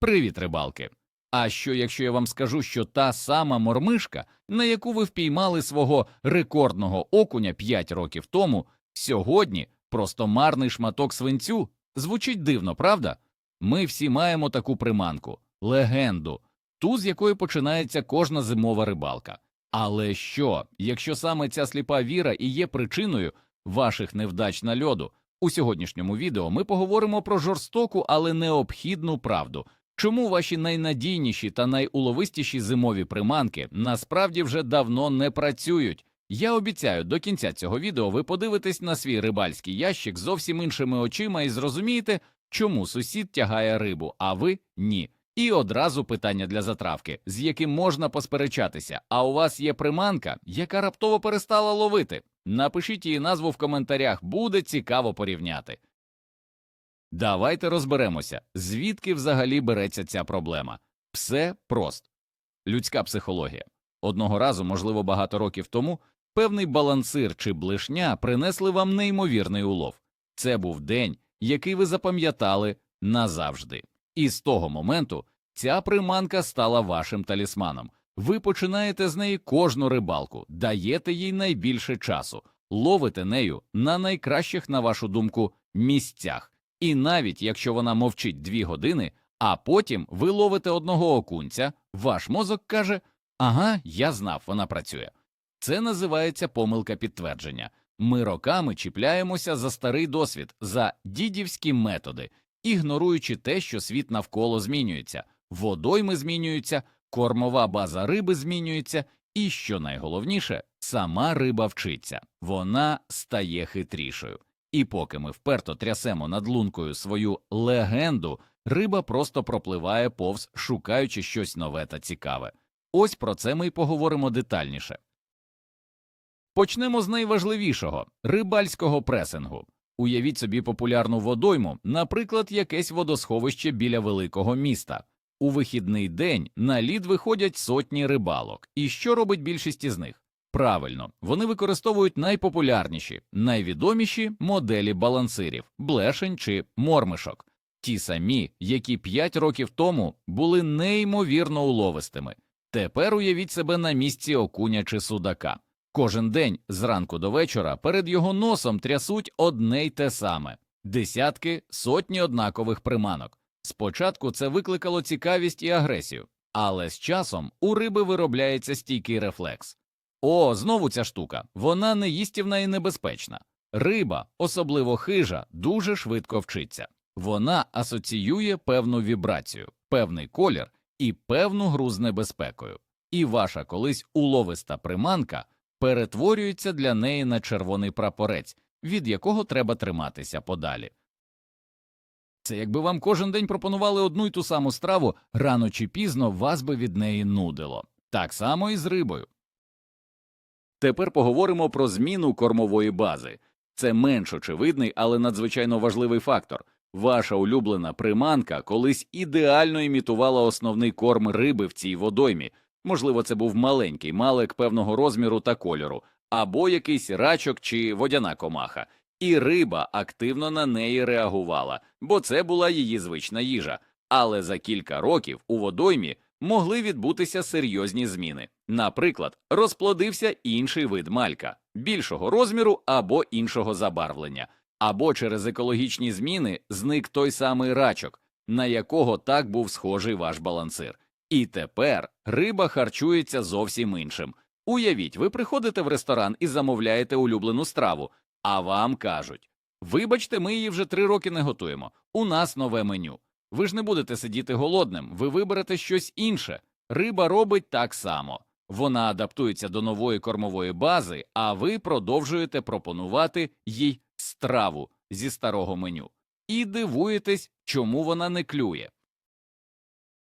Привіт, рибалки! А що, якщо я вам скажу, що та сама мормишка, на яку ви впіймали свого рекордного окуня 5 років тому, сьогодні просто марний шматок свинцю? Звучить дивно, правда? Ми всі маємо таку приманку, легенду, ту, з якої починається кожна зимова рибалка. Але що, якщо саме ця сліпа віра і є причиною ваших невдач на льоду? У сьогоднішньому відео ми поговоримо про жорстоку, але необхідну правду. Чому ваші найнадійніші та найуловистіші зимові приманки насправді вже давно не працюють? Я обіцяю, до кінця цього відео ви подивитесь на свій рибальський ящик зовсім іншими очима і зрозумієте, чому сусід тягає рибу, а ви ні. І одразу питання для затравки, з яким можна посперечатися. А у вас є приманка, яка раптово перестала ловити. Напишіть її назву в коментарях, буде цікаво порівняти. Давайте розберемося, звідки взагалі береться ця проблема. Все просто. Людська психологія. Одного разу, можливо, багато років тому, певний балансир чи блишня принесли вам неймовірний улов. Це був день, який ви запам'ятали назавжди. І з того моменту ця приманка стала вашим талісманом. Ви починаєте з неї кожну рибалку, даєте їй найбільше часу, ловите нею на найкращих, на вашу думку, місцях. І навіть якщо вона мовчить дві години, а потім ви ловите одного окунця, ваш мозок каже: Ага, я знав, вона працює. Це називається помилка підтвердження. Ми роками чіпляємося за старий досвід, за дідівські методи, ігноруючи те, що світ навколо змінюється, водойми змінюються, кормова база риби змінюється, і, що найголовніше, сама риба вчиться, вона стає хитрішою. І поки ми вперто трясемо над лункою свою легенду, риба просто пропливає повз, шукаючи щось нове та цікаве. Ось про це ми й поговоримо детальніше. Почнемо з найважливішого рибальського пресингу. Уявіть собі популярну водойму, наприклад, якесь водосховище біля великого міста. У вихідний день на лід виходять сотні рибалок. І що робить більшість із них? Правильно, вони використовують найпопулярніші, найвідоміші моделі балансирів блешень чи мормишок, ті самі, які 5 років тому були неймовірно уловистими. Тепер уявіть себе на місці окуня чи судака. Кожен день зранку до вечора перед його носом трясуть одне й те саме десятки, сотні однакових приманок. Спочатку це викликало цікавість і агресію, але з часом у риби виробляється стійкий рефлекс. О, знову ця штука. Вона неїстівна і небезпечна. Риба, особливо хижа, дуже швидко вчиться. Вона асоціює певну вібрацію, певний колір і певну гру з небезпекою. І ваша колись уловиста приманка перетворюється для неї на червоний прапорець, від якого треба триматися подалі. Це якби вам кожен день пропонували одну й ту саму страву, рано чи пізно вас би від неї нудило. Так само і з рибою. Тепер поговоримо про зміну кормової бази. Це менш очевидний, але надзвичайно важливий фактор. Ваша улюблена приманка колись ідеально імітувала основний корм риби в цій водоймі. Можливо, це був маленький малик певного розміру та кольору, або якийсь рачок чи водяна комаха, і риба активно на неї реагувала, бо це була її звична їжа. Але за кілька років у водоймі могли відбутися серйозні зміни. Наприклад, розплодився інший вид малька, більшого розміру або іншого забарвлення, або через екологічні зміни зник той самий рачок, на якого так був схожий ваш балансир. І тепер риба харчується зовсім іншим. Уявіть, ви приходите в ресторан і замовляєте улюблену страву, а вам кажуть Вибачте, ми її вже три роки не готуємо. У нас нове меню. Ви ж не будете сидіти голодним, ви виберете щось інше. Риба робить так само. Вона адаптується до нової кормової бази, а ви продовжуєте пропонувати їй страву зі старого меню. І дивуєтесь, чому вона не клює.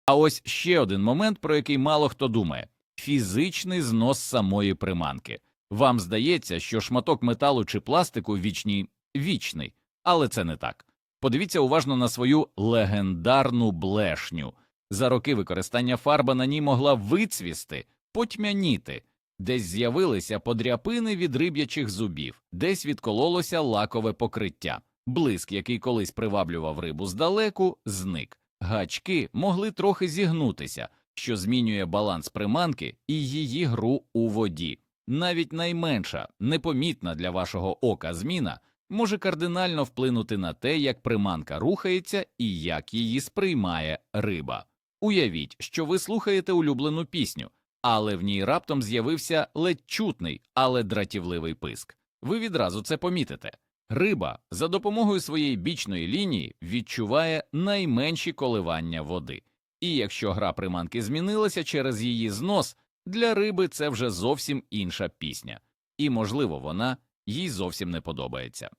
А ось ще один момент, про який мало хто думає фізичний знос самої приманки. Вам здається, що шматок металу чи пластику вічній вічний, але це не так. Подивіться уважно на свою легендарну блешню. За роки використання фарба на ній могла вицвісти, потьмяніти, десь з'явилися подряпини від риб'ячих зубів, десь відкололося лакове покриття. Блиск, який колись приваблював рибу здалеку, зник. гачки могли трохи зігнутися, що змінює баланс приманки і її гру у воді. Навіть найменша, непомітна для вашого ока зміна може кардинально вплинути на те, як приманка рухається і як її сприймає риба. Уявіть, що ви слухаєте улюблену пісню, але в ній раптом з'явився ледь чутний, але дратівливий писк. Ви відразу це помітите. Риба за допомогою своєї бічної лінії відчуває найменші коливання води, і якщо гра приманки змінилася через її знос, для риби це вже зовсім інша пісня, і, можливо, вона їй зовсім не подобається.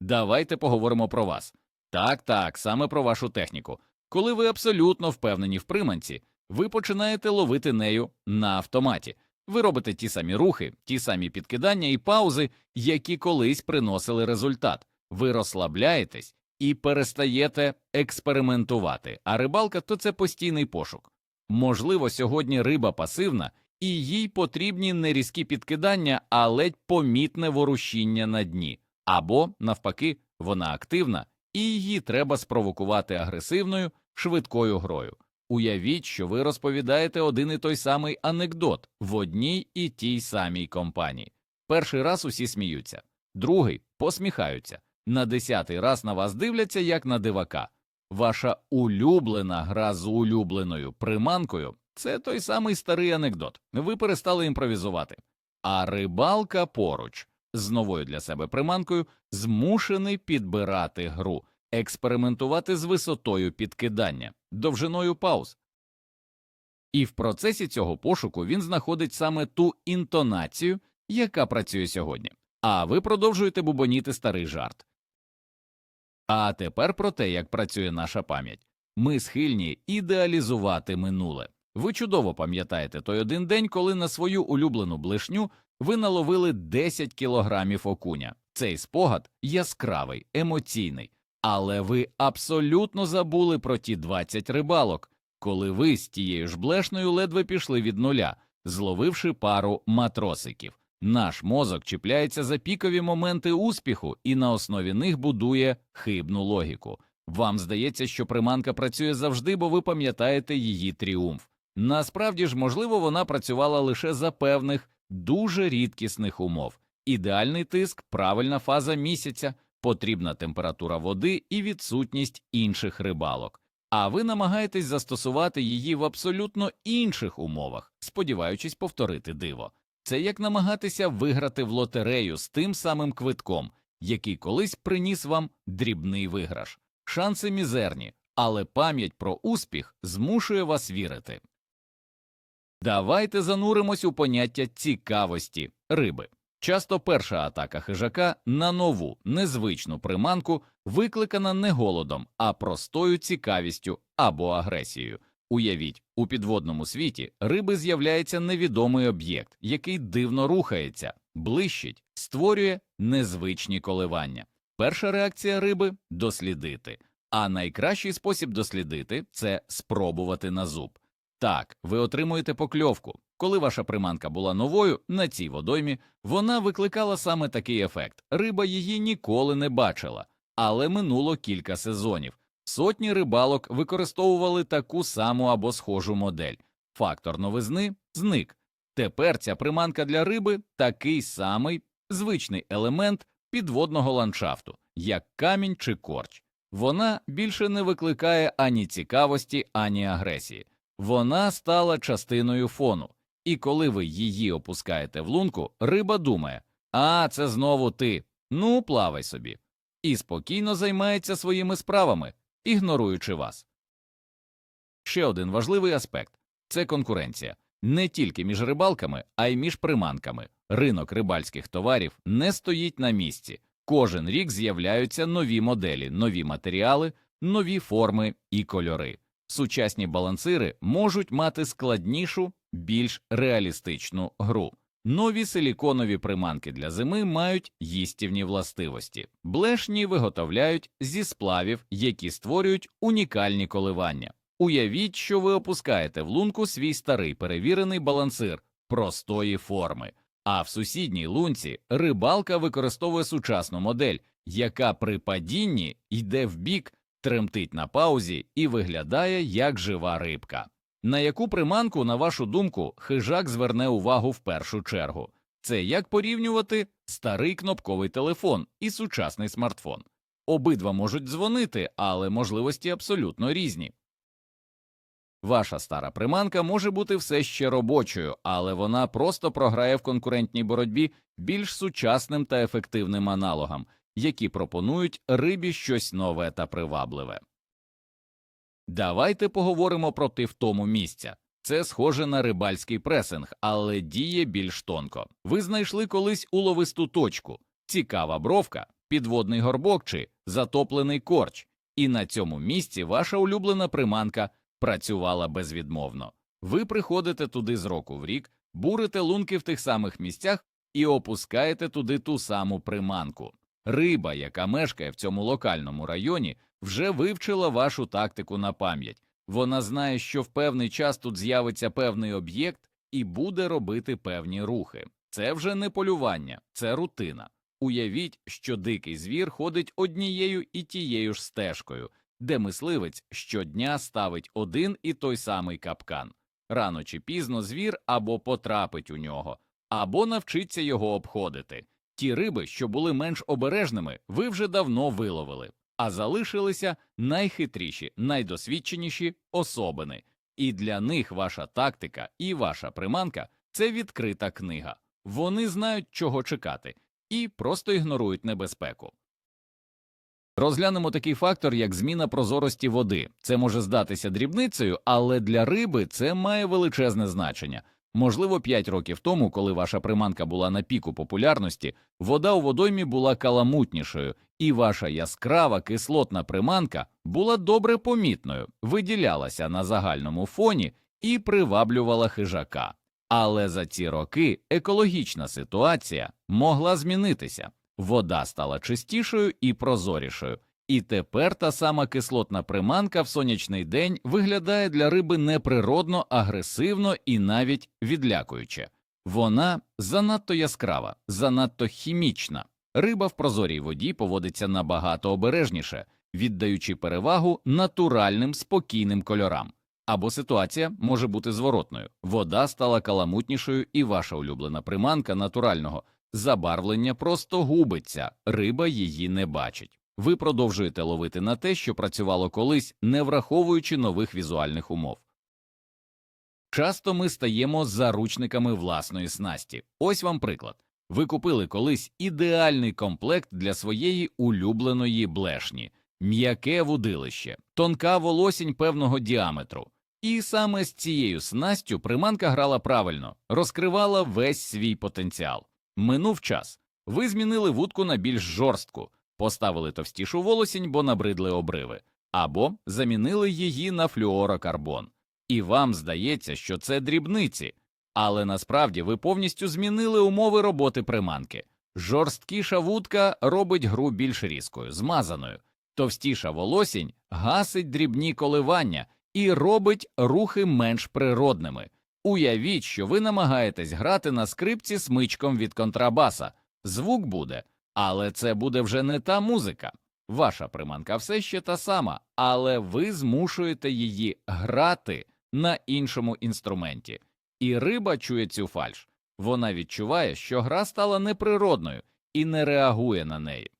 Давайте поговоримо про вас. Так, так, саме про вашу техніку. Коли ви абсолютно впевнені в приманці, ви починаєте ловити нею на автоматі. Ви робите ті самі рухи, ті самі підкидання і паузи, які колись приносили результат. Ви розслабляєтесь і перестаєте експериментувати, а рибалка то це постійний пошук. Можливо, сьогодні риба пасивна, і їй потрібні не різкі підкидання, а ледь помітне ворушіння на дні, або, навпаки, вона активна, і її треба спровокувати агресивною, швидкою грою. Уявіть, що ви розповідаєте один і той самий анекдот в одній і тій самій компанії. Перший раз усі сміються, другий посміхаються, на десятий раз на вас дивляться як на дивака. Ваша улюблена гра з улюбленою приманкою це той самий старий анекдот. Ви перестали імпровізувати. А рибалка поруч з новою для себе приманкою змушений підбирати гру, експериментувати з висотою підкидання, довжиною пауз. І в процесі цього пошуку він знаходить саме ту інтонацію, яка працює сьогодні. А ви продовжуєте бубоніти старий жарт. А тепер про те, як працює наша пам'ять. Ми схильні ідеалізувати минуле. Ви чудово пам'ятаєте той один день, коли на свою улюблену блишню ви наловили 10 кілограмів окуня. Цей спогад яскравий, емоційний, але ви абсолютно забули про ті 20 рибалок, коли ви з тією ж блешною ледве пішли від нуля, зловивши пару матросиків. Наш мозок чіпляється за пікові моменти успіху і на основі них будує хибну логіку. Вам здається, що приманка працює завжди, бо ви пам'ятаєте її тріумф. Насправді ж, можливо, вона працювала лише за певних дуже рідкісних умов. Ідеальний тиск, правильна фаза місяця, потрібна температура води і відсутність інших рибалок. А ви намагаєтесь застосувати її в абсолютно інших умовах, сподіваючись повторити диво. Це як намагатися виграти в лотерею з тим самим квитком, який колись приніс вам дрібний виграш. Шанси мізерні, але пам'ять про успіх змушує вас вірити. Давайте зануримось у поняття цікавості риби. Часто перша атака хижака на нову незвичну приманку викликана не голодом, а простою цікавістю або агресією. Уявіть, у підводному світі риби з'являється невідомий об'єкт, який дивно рухається, блищить, створює незвичні коливання. Перша реакція риби дослідити, а найкращий спосіб дослідити це спробувати на зуб. Так, ви отримуєте покльовку. Коли ваша приманка була новою на цій водоймі, вона викликала саме такий ефект. Риба її ніколи не бачила, але минуло кілька сезонів. Сотні рибалок використовували таку саму або схожу модель. Фактор новизни зник. Тепер ця приманка для риби такий самий звичний елемент підводного ландшафту, як камінь чи корч. Вона більше не викликає ані цікавості, ані агресії. Вона стала частиною фону, і коли ви її опускаєте в лунку, риба думає А, це знову ти. Ну, плавай собі. І спокійно займається своїми справами, ігноруючи вас. Ще один важливий аспект це конкуренція не тільки між рибалками, а й між приманками. Ринок рибальських товарів не стоїть на місці. Кожен рік з'являються нові моделі, нові матеріали, нові форми і кольори. Сучасні балансири можуть мати складнішу, більш реалістичну гру. Нові силіконові приманки для зими мають їстівні властивості, блешні виготовляють зі сплавів, які створюють унікальні коливання. Уявіть, що ви опускаєте в лунку свій старий перевірений балансир простої форми, а в сусідній лунці рибалка використовує сучасну модель, яка при падінні йде в бік тремтить на паузі і виглядає як жива рибка. На яку приманку, на вашу думку, хижак зверне увагу в першу чергу? Це як порівнювати старий кнопковий телефон і сучасний смартфон. Обидва можуть дзвонити, але можливості абсолютно різні. Ваша стара приманка може бути все ще робочою, але вона просто програє в конкурентній боротьбі більш сучасним та ефективним аналогам, які пропонують рибі щось нове та привабливе. Давайте поговоримо про півтому місця. Це схоже на рибальський пресинг, але діє більш тонко. Ви знайшли колись уловисту точку, цікава бровка, підводний горбок чи затоплений корч, і на цьому місці ваша улюблена приманка працювала безвідмовно. Ви приходите туди з року в рік, бурите лунки в тих самих місцях і опускаєте туди ту саму приманку. Риба, яка мешкає в цьому локальному районі, вже вивчила вашу тактику на пам'ять. Вона знає, що в певний час тут з'явиться певний об'єкт і буде робити певні рухи. Це вже не полювання, це рутина. Уявіть, що дикий звір ходить однією і тією ж стежкою, де мисливець щодня ставить один і той самий капкан. Рано чи пізно звір або потрапить у нього, або навчиться його обходити. Ті риби, що були менш обережними, ви вже давно виловили, а залишилися найхитріші, найдосвідченіші особини. І для них ваша тактика і ваша приманка це відкрита книга. Вони знають, чого чекати, і просто ігнорують небезпеку. Розглянемо такий фактор, як зміна прозорості води. Це може здатися дрібницею, але для риби це має величезне значення. Можливо, 5 років тому, коли ваша приманка була на піку популярності, вода у водоймі була каламутнішою, і ваша яскрава кислотна приманка була добре помітною, виділялася на загальному фоні і приваблювала хижака. Але за ці роки екологічна ситуація могла змінитися. Вода стала чистішою і прозорішою, і тепер та сама кислотна приманка в сонячний день виглядає для риби неприродно, агресивно і навіть відлякуюче. Вона занадто яскрава, занадто хімічна. Риба в прозорій воді поводиться набагато обережніше, віддаючи перевагу натуральним спокійним кольорам. Або ситуація може бути зворотною. Вода стала каламутнішою, і ваша улюблена приманка натурального забарвлення просто губиться, риба її не бачить. Ви продовжуєте ловити на те, що працювало колись, не враховуючи нових візуальних умов. Часто ми стаємо заручниками власної снасті. Ось вам приклад. Ви купили колись ідеальний комплект для своєї улюбленої блешні, м'яке вудилище, тонка волосінь певного діаметру. І саме з цією снастю приманка грала правильно, розкривала весь свій потенціал. Минув час. Ви змінили вудку на більш жорстку, поставили товстішу волосінь, бо набридли обриви, або замінили її на флюорокарбон. І вам здається, що це дрібниці, але насправді ви повністю змінили умови роботи приманки. Жорсткіша вудка робить гру більш різкою, змазаною, товстіша волосінь гасить дрібні коливання і робить рухи менш природними. Уявіть, що ви намагаєтесь грати на скрипці смичком від контрабаса. Звук буде, але це буде вже не та музика. Ваша приманка все ще та сама, але ви змушуєте її грати на іншому інструменті. І риба чує цю фальш. Вона відчуває, що гра стала неприродною і не реагує на неї.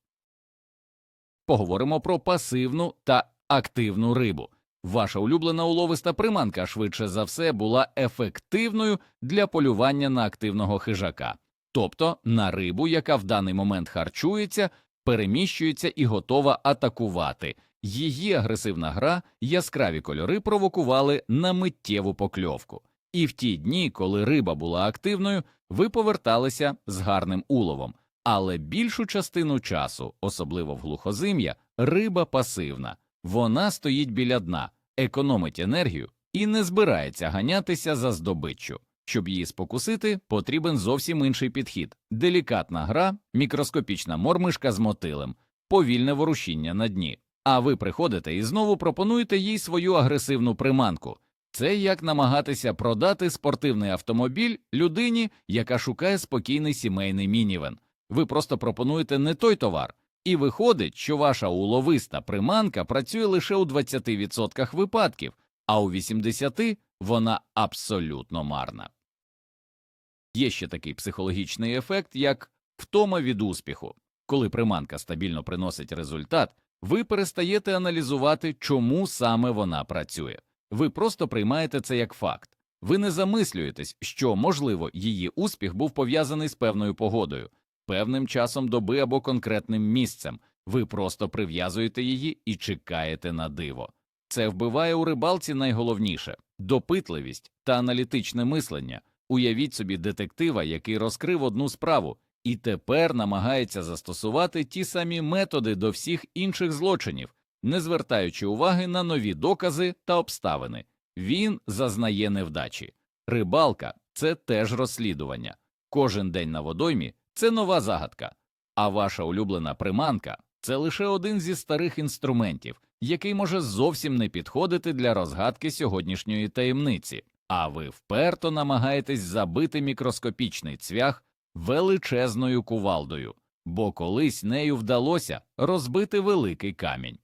Поговоримо про пасивну та активну рибу. Ваша улюблена уловиста приманка швидше за все була ефективною для полювання на активного хижака, тобто на рибу, яка в даний момент харчується, переміщується і готова атакувати. Її агресивна гра, яскраві кольори провокували на миттєву покльовку. І в ті дні, коли риба була активною, ви поверталися з гарним уловом. Але більшу частину часу, особливо в глухозим'я, риба пасивна. Вона стоїть біля дна, економить енергію і не збирається ганятися за здобиччю. Щоб її спокусити, потрібен зовсім інший підхід: делікатна гра, мікроскопічна мормишка з мотилем, повільне ворушіння на дні. А ви приходите і знову пропонуєте їй свою агресивну приманку. Це як намагатися продати спортивний автомобіль людині, яка шукає спокійний сімейний мінівен. Ви просто пропонуєте не той товар, І виходить, що ваша уловиста приманка працює лише у 20% випадків, а у 80% вона абсолютно марна. Є ще такий психологічний ефект, як втома від успіху. Коли приманка стабільно приносить результат, ви перестаєте аналізувати, чому саме вона працює. Ви просто приймаєте це як факт. Ви не замислюєтесь, що, можливо, її успіх був пов'язаний з певною погодою, певним часом доби або конкретним місцем. Ви просто прив'язуєте її і чекаєте на диво. Це вбиває у рибалці найголовніше допитливість та аналітичне мислення. Уявіть собі детектива, який розкрив одну справу, і тепер намагається застосувати ті самі методи до всіх інших злочинів, не звертаючи уваги на нові докази та обставини. Він зазнає невдачі. Рибалка це теж розслідування. Кожен день на водоймі це нова загадка, а ваша улюблена приманка це лише один зі старих інструментів, який може зовсім не підходити для розгадки сьогоднішньої таємниці, а ви вперто намагаєтесь забити мікроскопічний цвях величезною кувалдою, бо колись нею вдалося розбити великий камінь.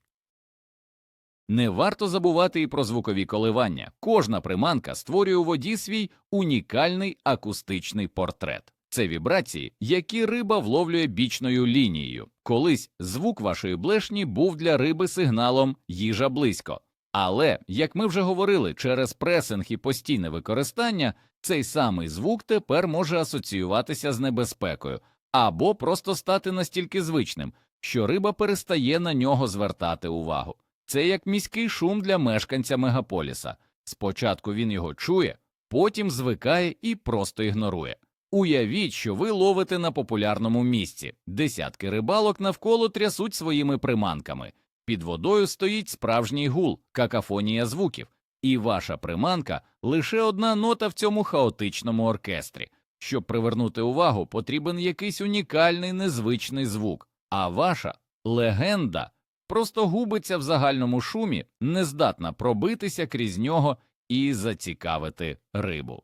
Не варто забувати і про звукові коливання. Кожна приманка створює у воді свій унікальний акустичний портрет. Це вібрації, які риба вловлює бічною лінією. Колись звук вашої блешні був для риби сигналом їжа близько. Але, як ми вже говорили, через пресинг і постійне використання цей самий звук тепер може асоціюватися з небезпекою або просто стати настільки звичним, що риба перестає на нього звертати увагу. Це як міський шум для мешканця мегаполіса. Спочатку він його чує, потім звикає і просто ігнорує. Уявіть, що ви ловите на популярному місці. Десятки рибалок навколо трясуть своїми приманками. Під водою стоїть справжній гул, какафонія звуків, і ваша приманка лише одна нота в цьому хаотичному оркестрі. Щоб привернути увагу, потрібен якийсь унікальний незвичний звук, а ваша легенда просто губиться в загальному шумі, не здатна пробитися крізь нього і зацікавити рибу.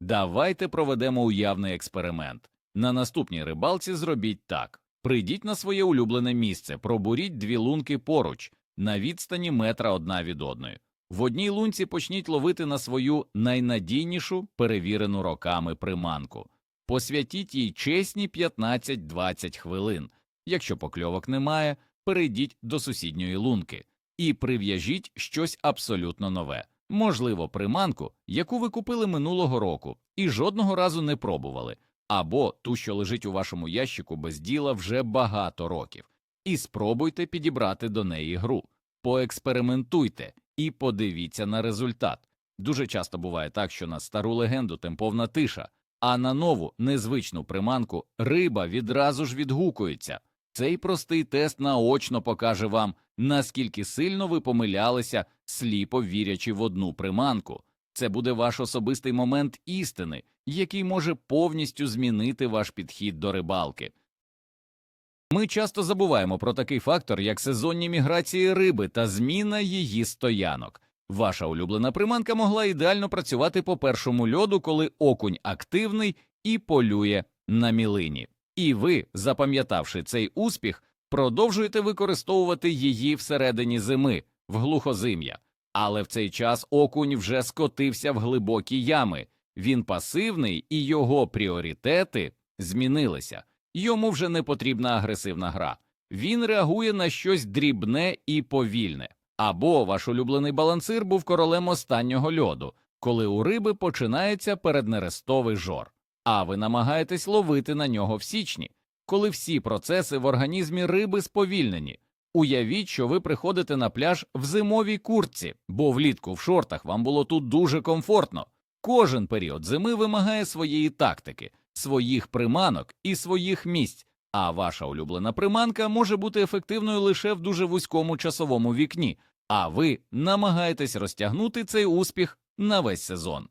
Давайте проведемо уявний експеримент. На наступній рибалці зробіть так. Прийдіть на своє улюблене місце, пробуріть дві лунки поруч, на відстані метра одна від одної. В одній лунці почніть ловити на свою найнадійнішу, перевірену роками приманку. Посвятіть їй чесні 15-20 хвилин. Якщо покльовок немає, перейдіть до сусідньої лунки і прив'яжіть щось абсолютно нове, можливо, приманку, яку ви купили минулого року і жодного разу не пробували, або ту, що лежить у вашому ящику без діла вже багато років, і спробуйте підібрати до неї гру, поекспериментуйте і подивіться на результат. Дуже часто буває так, що на стару легенду темповна тиша, а на нову незвичну приманку риба відразу ж відгукується. Цей простий тест наочно покаже вам, наскільки сильно ви помилялися, сліпо вірячи в одну приманку. Це буде ваш особистий момент істини, який може повністю змінити ваш підхід до рибалки. Ми часто забуваємо про такий фактор, як сезонні міграції риби та зміна її стоянок. Ваша улюблена приманка могла ідеально працювати по першому льоду, коли окунь активний і полює на мілині. І ви, запам'ятавши цей успіх, продовжуєте використовувати її всередині зими, в глухозим'я. Але в цей час окунь вже скотився в глибокі ями, він пасивний і його пріоритети змінилися. Йому вже не потрібна агресивна гра. Він реагує на щось дрібне і повільне. Або ваш улюблений балансир був королем останнього льоду, коли у риби починається переднерестовий жор а ви намагаєтесь ловити на нього в січні, коли всі процеси в організмі риби сповільнені. Уявіть, що ви приходите на пляж в зимовій куртці, бо влітку в шортах вам було тут дуже комфортно. Кожен період зими вимагає своєї тактики, своїх приманок і своїх місць, а ваша улюблена приманка може бути ефективною лише в дуже вузькому часовому вікні, а ви намагаєтесь розтягнути цей успіх на весь сезон.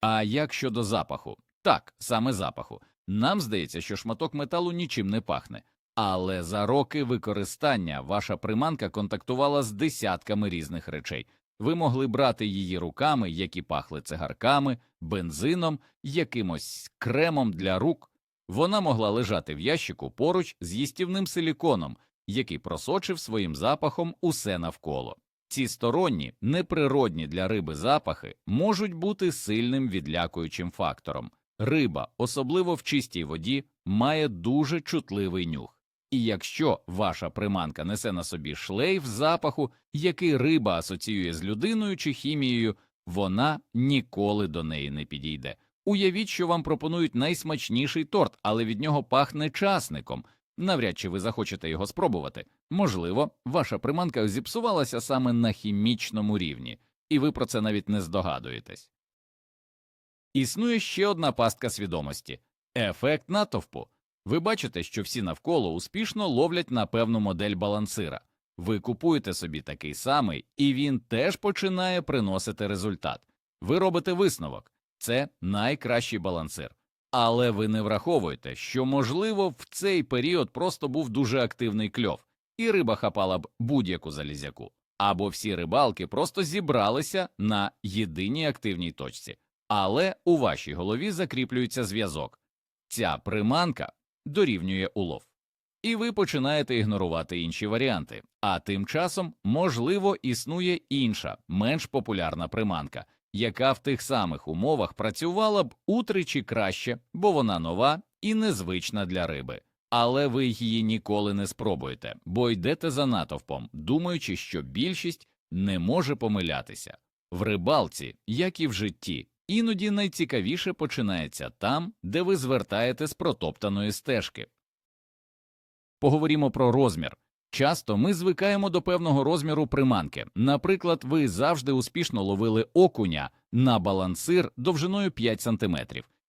А як щодо запаху? Так, саме запаху. Нам здається, що шматок металу нічим не пахне, але за роки використання ваша приманка контактувала з десятками різних речей. Ви могли брати її руками, які пахли цигарками, бензином, якимось кремом для рук, Вона могла лежати в ящику поруч з їстівним силіконом, який просочив своїм запахом усе навколо. Ці сторонні, неприродні для риби запахи можуть бути сильним відлякуючим фактором. Риба, особливо в чистій воді, має дуже чутливий нюх. І якщо ваша приманка несе на собі шлейф запаху, який риба асоціює з людиною чи хімією, вона ніколи до неї не підійде. Уявіть, що вам пропонують найсмачніший торт, але від нього пахне часником. Навряд чи ви захочете його спробувати. Можливо, ваша приманка зіпсувалася саме на хімічному рівні, і ви про це навіть не здогадуєтесь. Існує ще одна пастка свідомості ефект натовпу. Ви бачите, що всі навколо успішно ловлять на певну модель балансира. Ви купуєте собі такий самий, і він теж починає приносити результат. Ви робите висновок це найкращий балансир. Але ви не враховуєте, що, можливо, в цей період просто був дуже активний кльов, і риба хапала б будь-яку залізяку. Або всі рибалки просто зібралися на єдиній активній точці. Але у вашій голові закріплюється зв'язок. Ця приманка дорівнює улов. І ви починаєте ігнорувати інші варіанти. А тим часом, можливо, існує інша, менш популярна приманка, яка в тих самих умовах працювала б утричі краще, бо вона нова і незвична для риби. Але ви її ніколи не спробуєте, бо йдете за натовпом, думаючи, що більшість не може помилятися. В рибалці, як і в житті, іноді найцікавіше починається там, де ви звертаєте з протоптаної стежки. Поговоримо про розмір. Часто ми звикаємо до певного розміру приманки. Наприклад, ви завжди успішно ловили окуня на балансир довжиною 5 см,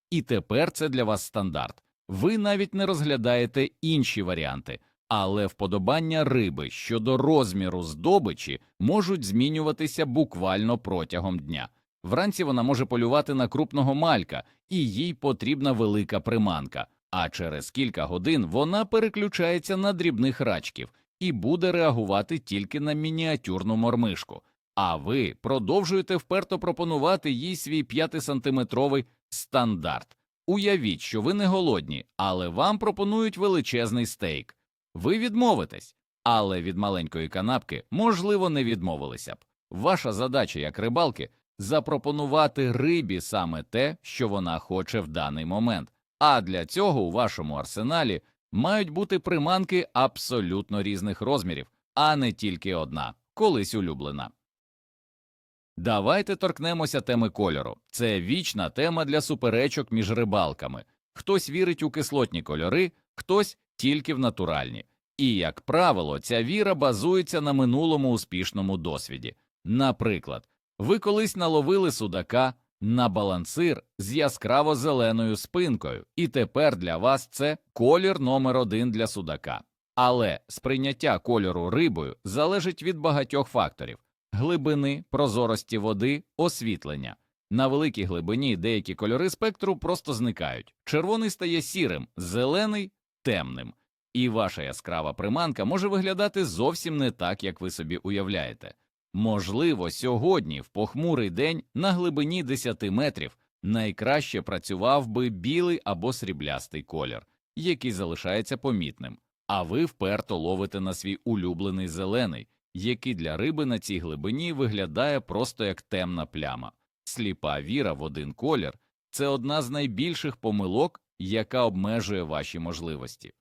і тепер це для вас стандарт. Ви навіть не розглядаєте інші варіанти, але вподобання риби щодо розміру здобичі можуть змінюватися буквально протягом дня. Вранці вона може полювати на крупного малька, і їй потрібна велика приманка, а через кілька годин вона переключається на дрібних рачків і буде реагувати тільки на мініатюрну мормишку. А ви продовжуєте вперто пропонувати їй свій 5-сантиметровий стандарт. Уявіть, що ви не голодні, але вам пропонують величезний стейк. Ви відмовитесь, але від маленької канапки, можливо, не відмовилися б. Ваша задача як рибалки запропонувати рибі саме те, що вона хоче в даний момент. А для цього у вашому арсеналі мають бути приманки абсолютно різних розмірів, а не тільки одна, колись улюблена. Давайте торкнемося теми кольору. Це вічна тема для суперечок між рибалками. Хтось вірить у кислотні кольори, хтось тільки в натуральні. І, як правило, ця віра базується на минулому успішному досвіді. Наприклад, ви колись наловили судака на балансир з яскраво зеленою спинкою, і тепер для вас це колір номер один для судака. Але сприйняття кольору рибою залежить від багатьох факторів глибини, прозорості води, освітлення. На великій глибині деякі кольори спектру просто зникають. Червоний стає сірим, зелений темним, і ваша яскрава приманка може виглядати зовсім не так, як ви собі уявляєте. Можливо, сьогодні, в похмурий день, на глибині 10 метрів, найкраще працював би білий або сріблястий колір, який залишається помітним, а ви вперто ловите на свій улюблений зелений, який для риби на цій глибині виглядає просто як темна пляма. Сліпа віра в один колір це одна з найбільших помилок, яка обмежує ваші можливості.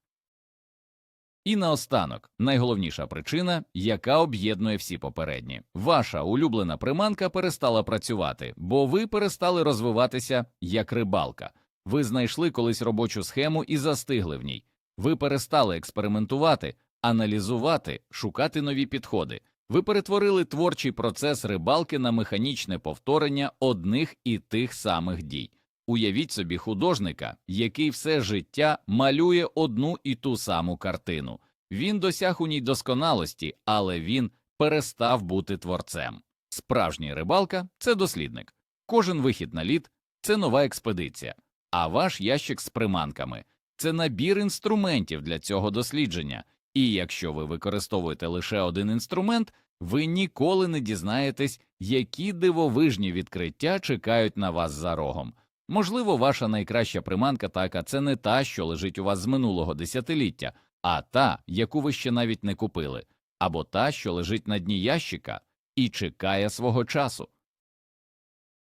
І наостанок, найголовніша причина, яка об'єднує всі попередні. Ваша улюблена приманка перестала працювати, бо ви перестали розвиватися як рибалка. Ви знайшли колись робочу схему і застигли в ній. Ви перестали експериментувати, аналізувати, шукати нові підходи. Ви перетворили творчий процес рибалки на механічне повторення одних і тих самих дій. Уявіть собі художника, який все життя малює одну і ту саму картину. Він досяг у ній досконалості, але він перестав бути творцем. Справжній рибалка це дослідник. Кожен вихід на лід це нова експедиція, а ваш ящик з приманками це набір інструментів для цього дослідження. І якщо ви використовуєте лише один інструмент, ви ніколи не дізнаєтесь, які дивовижні відкриття чекають на вас за рогом. Можливо, ваша найкраща приманка така це не та, що лежить у вас з минулого десятиліття, а та, яку ви ще навіть не купили, або та, що лежить на дні ящика і чекає свого часу.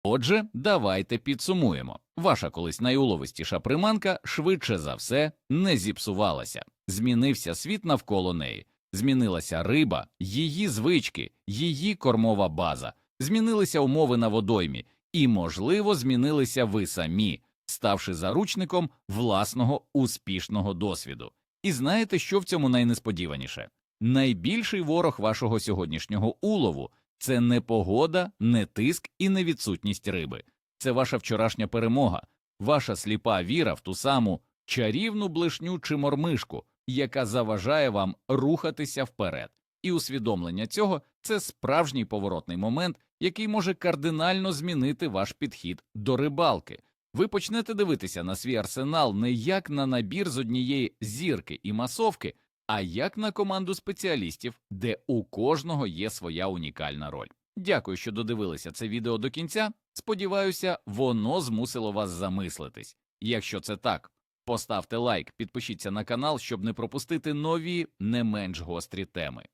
Отже, давайте підсумуємо. Ваша колись найуловистіша приманка швидше за все не зіпсувалася. Змінився світ навколо неї, змінилася риба, її звички, її кормова база, змінилися умови на водоймі, і, можливо, змінилися ви самі, ставши заручником власного успішного досвіду. І знаєте, що в цьому найнесподіваніше? Найбільший ворог вашого сьогоднішнього улову це не погода, не тиск і не відсутність риби. Це ваша вчорашня перемога, ваша сліпа віра в ту саму чарівну блишню чи мормишку, яка заважає вам рухатися вперед. І усвідомлення цього це справжній поворотний момент, який може кардинально змінити ваш підхід до рибалки. Ви почнете дивитися на свій арсенал не як на набір з однієї зірки і масовки, а як на команду спеціалістів, де у кожного є своя унікальна роль. Дякую, що додивилися це відео до кінця. Сподіваюся, воно змусило вас замислитись. Якщо це так, поставте лайк, підпишіться на канал, щоб не пропустити нові, не менш гострі теми.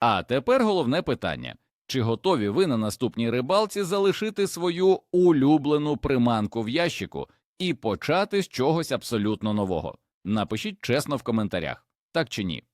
А тепер головне питання. Чи готові ви на наступній рибалці залишити свою улюблену приманку в ящику і почати з чогось абсолютно нового? Напишіть чесно в коментарях, так чи ні.